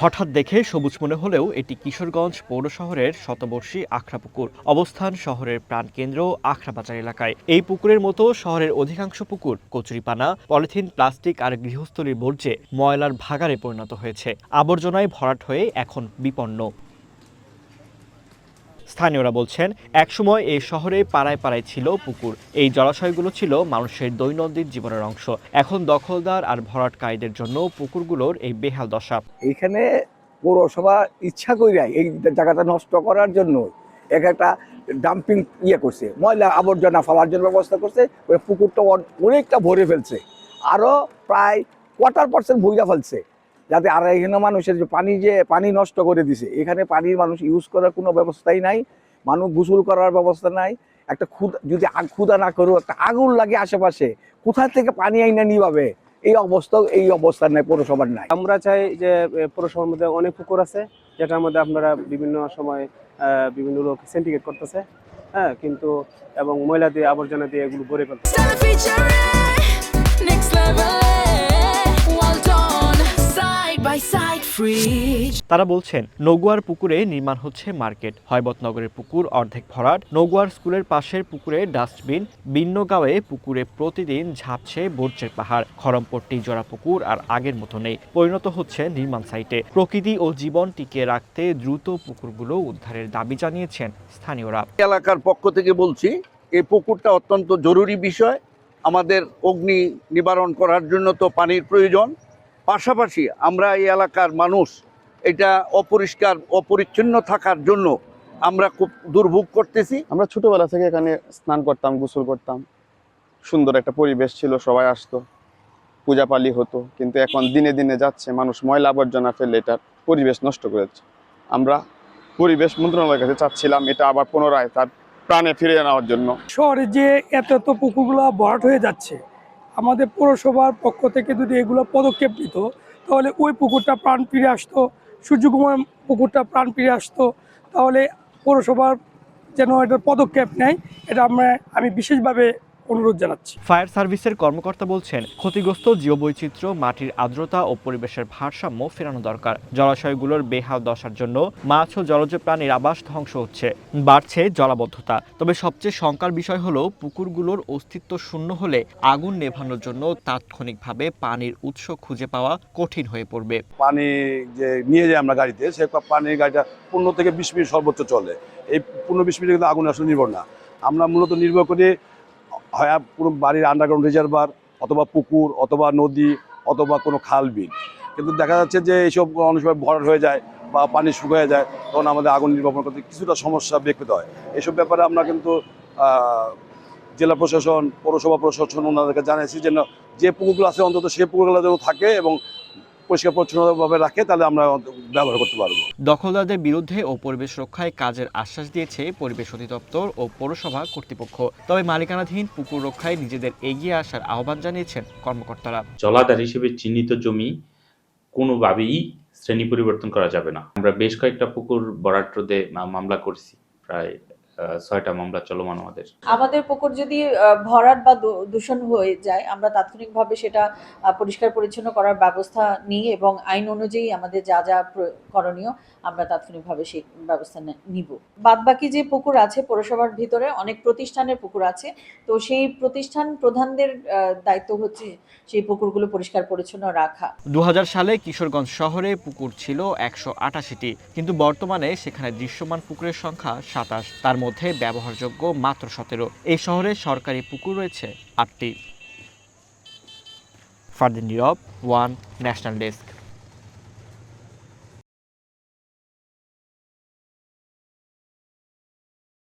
হঠাৎ দেখে সবুজ মনে হলেও এটি কিশোরগঞ্জ পৌর শহরের শতবর্ষী আখড়া পুকুর অবস্থান শহরের প্রাণকেন্দ্র আখড়া বাজার এলাকায়। এই পুকুরের মতো শহরের অধিকাংশ পুকুর কচুরিপানা, পলিথিন, প্লাস্টিক আর গৃহস্থলীর বর্জ্যে ময়লার ভাগারে পরিণত হয়েছে। আবর্জনায় ভরাট হয়ে এখন বিপন্ন। স্থানীয়রা বলছেন একসময় এই শহরে পাড়ায় পাড়ায় ছিল পুকুর। এই জলাশয়গুলো ছিল মানুষের দৈনন্দিন জীবনের অংশ। এখন দখলদার আর ভরাটকারীদের জন্য পুকুরগুলোর এই বেহাল দশা। এইখানে পৌরসভা ইচ্ছা কইরাই এই জায়গাটা নষ্ট করার জন্য। এক একটা ডাম্পিং ইয়ে করছে, ময়লা আবর্জনা ফেলার জন্য ব্যবস্থা করছে পুকুরটা অন- অনেকটা ভরে ফেলছে। আরও প্রায় কোয়ার্টার পার্সেন্ট ভইরা ফেলছে। যাতে আর এখানে মানুষের যে পানি যে পানি নষ্ট করে দিছে এখানে পানির মানুষ ইউজ করার কোনো ব্যবস্থাই নাই মানুষ গোসল করার ব্যবস্থা নাই। একটা ক্ষুদা যদি আগ- ক্ষুদা না করো একটা আগুন লাগে আশেপাশে কোথা থেকে পানি আইনা নিভাবে এই অবস্থা এই অবস্থা নাই পৌরসভার নাই। আমরা চাই যে পৌরসভার মধ্যে অনেক পুকুর আছে যেটার মধ্যে আপনারা বিভিন্ন সময় বিভিন্ন লোক সেন্টিকেট করতেছে হ্যাঁ কিন্তু এবং ময়লা দিয়ে আবর্জনা দিয়ে এগুলো ভরে ফেলতেছে তারা বলছেন, নগুয়ার পুকুরে নির্মাণ হচ্ছে মার্কেট। হয়বতনগরের পুকুর অর্ধেক ভরাট, নগুয়ার স্কুলের পাশের পুকুরে ডাস্টবিন, বিন্নগাঁওয়ে পুকুরে প্রতিদিন ঝাঁপছে বর্জ্যের পাহাড়। খরমপট্টি জোড়া পুকুর আর আগের মতো নেই। পরিণত হচ্ছে নির্মাণ সাইটে। প্রকৃতি ও জীবন টিকিয়ে রাখতে দ্রুত পুকুরগুলো উদ্ধারের দাবি জানিয়েছেন স্থানীয়রা। এলাকার পক্ষ থেকে বলছি, এই পুকুরটা অত্যন্ত জরুরি বিষয়। আমাদের অগ্নি নিবারণ করার জন্য তো পানির প্রয়োজন। পাশাপাশি আমরা এই এলাকার মানুষ এটা অপরিষ্কার অপরিচ্ছন্ন থাকার জন্য আমরা খুব দুর্ভোগ করতেছি। আমরা ছোটবেলা থেকে এখানে স্নান করতাম গোসল করতাম। সুন্দর একটা পরিবেশ ছিল সবাই আসতো পূজাপালি হতো। কিন্তু এখন দিনে দিনে যাচ্ছে মানুষ ময়লা আবর্জনা ফেলে এটার পরিবেশ নষ্ট করেছে আমরা পরিবেশ মন্ত্রণালয়ের কাছে চাচ্ছিলাম এটা আবার পুনরায় তার প্রাণে ফিরিয়ে নেওয়ার জন্য। শহরে যে এত এত পুকুরগুলো ভরাট হয়ে যাচ্ছে আমাদের পৌরসভার পক্ষ থেকে যদি এগুলো পদক্ষেপ নিত তাহলে ওই পুকুরটা প্রাণ ফিরে আসতো সূর্যকুমার পুকুরটা প্রাণ ফিরে আসতো, তাহলে পৌরসভার যেন এটার পদক্ষেপ নেয়, এটা আমরা, আমি বিশেষভাবে অনুরোধ জানাচ্ছি। ফায়ার সার্ভিসের কর্মকর্তা বলছেন ক্ষতিগ্রস্ত জীববৈচিত্র্য মাটির আর্দ্রতা ও পরিবেশের ভারসাম্য ফেরানো দরকার। জলাশয়গুলোর বেহাল দশার জন্য মাছ ও জলজ প্রাণীর আবাস ধ্বংস হচ্ছে বাড়ছে জলাবদ্ধতা। তবে সবচেয়ে শঙ্কার বিষয় হলো পুকুরগুলোর অস্তিত্ব শূন্য হলে আগুন নেভানোর জন্য তাৎক্ষণিকভাবে পানির উৎস খুঁজে পাওয়া কঠিন হয়ে পড়বে। পানি যে নিয়ে যাই আমরা গাড়িতে সে পানির গাড়িটা পনেরো থেকে বিশ মিনিট সর্বোচ্চ চলে। এই পনেরো বিশ মিনিট কিন্তু আগুন আসলে নির্ভর না। আমরা মূলত নির্ভর করি হয় পুরো বাড়ির আন্ডারগ্রাউন্ড রিজার্ভার অথবা পুকুর অথবা নদী অথবা কোনো খাল বিল। কিন্তু দেখা যাচ্ছে যে এইসব অনেক সময় ভরাট হয়ে যায় বা পানি শুকিয়ে যায়, তখন আমাদের আগুন নির্বাপন করতে কিছুটা সমস্যা ব্যক্তিত হয়। এসব ব্যাপারে আমরা কিন্তু জেলা প্রশাসন, পৌরসভা প্রশাসন ওনাদেরকে জানিয়েছি যেন যে পুকুরগুলো আছে অন্তত সেই পুকুরগুলো যেন থাকে এবং পরিষ্কার পরিচ্ছন্নভাবে রাখে তাহলে আমরা ব্যবহার করতে পারব। দখলদারদের বিরুদ্ধে ও পরিবেশ রক্ষায় কাজের আশ্বাস দিয়েছে পরিবেশ অধিদপ্তর ও পৌরসভা কর্তৃপক্ষ। তবে মালিকানাধীন পুকুর রক্ষায় নিজেদের এগিয়ে আসার আহ্বান জানিয়েছেন কর্মকর্তারা। জলাধার হিসেবে চিহ্নিত জমি কোনোভাবেই শ্রেণি পরিবর্তন করা যাবে না। আমরা বেশ কয়েকটা পুকুর বরাট মামলা করছি প্রায় ছয়টা মামলা চলমান আমাদের। আমাদের পুকুর যদি ভরাট বা দূষণ হয়ে যায়, আমরা তাৎক্ষণিকভাবে সেটা পরিষ্কার পরিচ্ছন্ন করার ব্যবস্থা নিই এবং আইন অনুযায়ী আমাদের যা যা করণীয় আমরা তাৎক্ষণিকভাবে সেই ব্যবস্থা নিব। বাদ বাকি যে পুকুর আছে পৌরসভার ভিতরে, অনেক প্রতিষ্ঠানের পুকুর আছে। তো সেই প্রতিষ্ঠান প্রধানদের দায়িত্ব হচ্ছে সেই পুকুরগুলো পরিষ্কার পরিচ্ছন্ন রাখা। দু সালে কিশোরগঞ্জ শহরে পুকুর ছিল একশো আটাশিটি, কিন্তু বর্তমানে সেখানে দৃশ্যমান পুকুরের সংখ্যা সাতাশ। তার মধ্যে ব্যবহারযোগ্য মাত্র সতেরো। এই শহরে সরকারি পুকুর রয়েছে আটটি। Fardin Nirob one national desk.